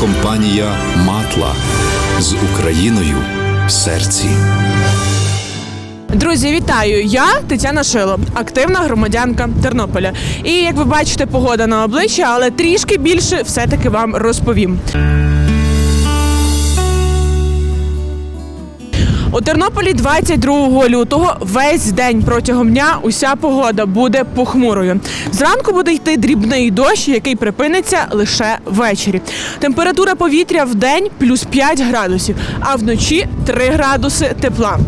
компанія Матла з Україною в серці. Друзі, вітаю! Я Тетяна Шило, активна громадянка Тернополя. І як ви бачите, погода на обличчя, але трішки більше все-таки вам розповім. У Тернополі 22 лютого весь день протягом дня уся погода буде похмурою. Зранку буде йти дрібний дощ, який припиниться лише ввечері. Температура повітря в день плюс 5 градусів, а вночі 3 градуси тепла.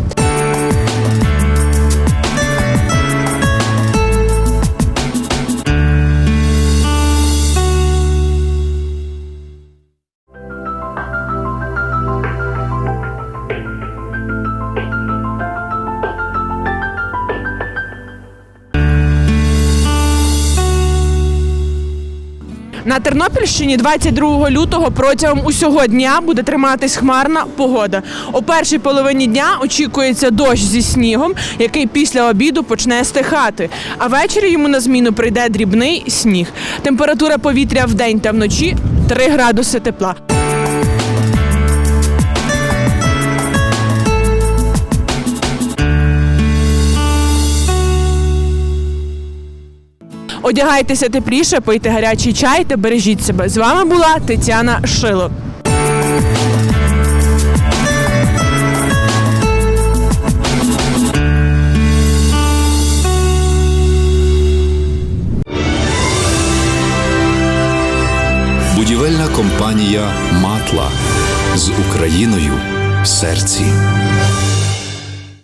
На Тернопільщині 22 лютого протягом усього дня буде триматись хмарна погода. У першій половині дня очікується дощ зі снігом, який після обіду почне стихати. А ввечері йому на зміну прийде дрібний сніг. Температура повітря в день та вночі 3 градуси тепла. Одягайтеся тепліше, пийте гарячий чай та бережіть себе. З вами була Тетяна Шило. Будівельна компанія Матла з Україною в серці.